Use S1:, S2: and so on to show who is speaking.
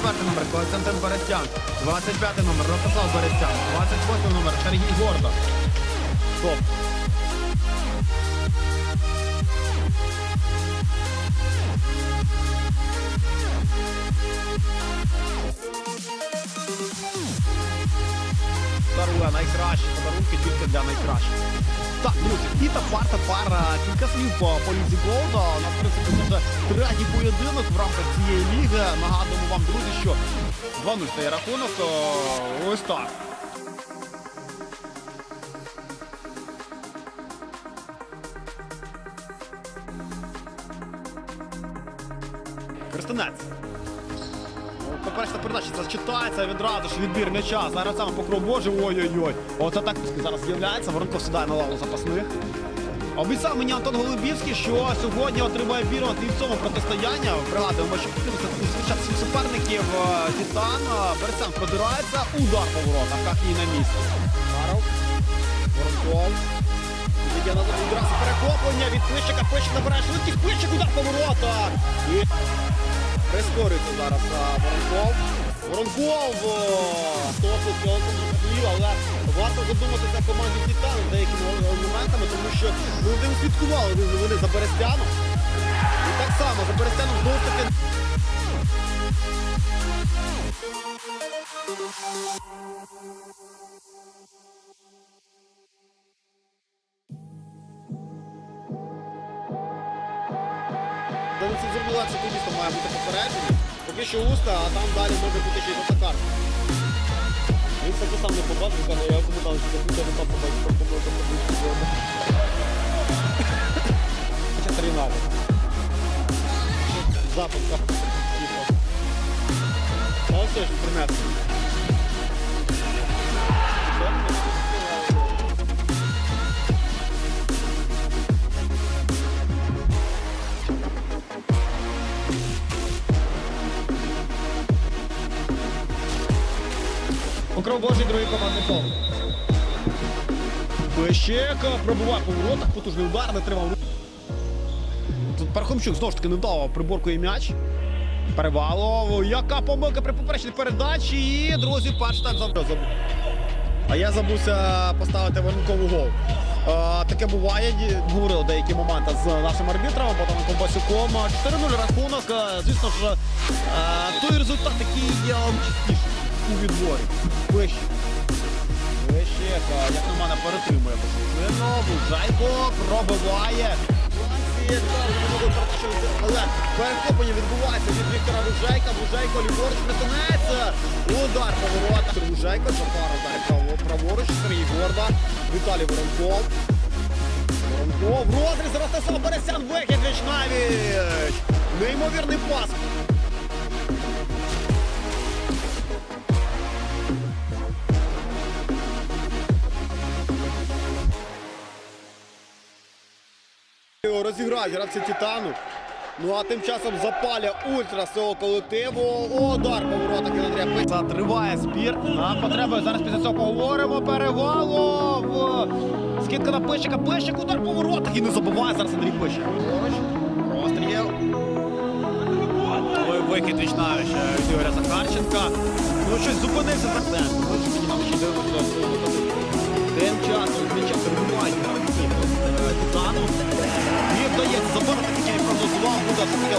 S1: Прахов, 24 номер Костянтин Берестян, 25 номер Ростислав Берестян, 28 номер Сергій Гордо. Стоп. Дарує найкращі подарунки тільки для найкращих. Так, друзі, і та парта пара кілька слів по полізі Голда. У нас, в принципі, вже третій поєдинок в рамках цієї ліги. Нагадуємо вам, друзі, що 2-0 стає рахунок. О, Ось так. Христинець. Ну, По-перше, передача це читається відразу ж відбір м'яча. Зараз саме покров Божий. Ой-ой-ой. Оце так зараз з'являється. Воронков сідає на лаву запасних. Обіцяв мені Антон Голубівський, що сьогодні отримає бірот і в цьому протистоянні. Пригадуємо, що зустрічати всіх суперників е, Титан. Е, Берцян продирається. Удар по воротах, як і на місці. Харов. Воронков. Відразу перехоплення від Пищика. Пищик набирає швидкість. Пищик удар по воротах. І Прискорюється зараз Воронков. Воронков! цього зрозумів, але варто задуматися команді Титану деякими моментами, тому що ми один слідкували вони вони за Берестяном. І так само за Берестяном знову таки. Де нецензурний лексик дійсно має бути попередження. Поки що уста, а там далі може бути ще й карта. Він таки сам не побачив, каже, я кому там я не там побачив, там побачив, там побачив. Хоча трінали. Западка. Типа. А все ж принесли. Покров Божий, другий командний пол. Пещек пробуває по воротах, потужний удар, не тримав. Тут Пархомчук знову ж таки невдало приборкує м'яч. Перевалов. Яка помилка при поперечній передачі. І, друзі, перший тайм забув. А я забувся поставити воронковий гол. Е, таке буває, говорили деякі моменти з нашим арбітром, потім Ковбасюком. 4-0 рахунок. Звісно ж, той результат, який є частіше у відборі. Вище. Вище, як на мене, перетримує Послужино. Бужайко пробиває. Але перехоплення відбувається від Віктора Бужайка. Бужайко ліворуч притинеться. Удар по воротах. Жафара далі право- праворуч. Сергій Горда. Віталій Воронков. Воронков. Розріз Ростислав Бересян. Вихід віч навіч. Неймовірний пас. Розіграють гравці Титану. Ну а тим часом запаля ультра свого колективу. Удар по воротах Андрія Пиця. Триває збір. На потреби. Зараз після цього поговоримо. Перевалов. Скидка на Пищика. Пищик удар по воротах і не забуває зараз Андрій Пищик. Постріл. Ой, Вихід Вічнавич від Ігоря Захарченка. Ну щось зупинився ще дивимося. Тим часом м'яча Титану. І вдається і прогнозував, буде таке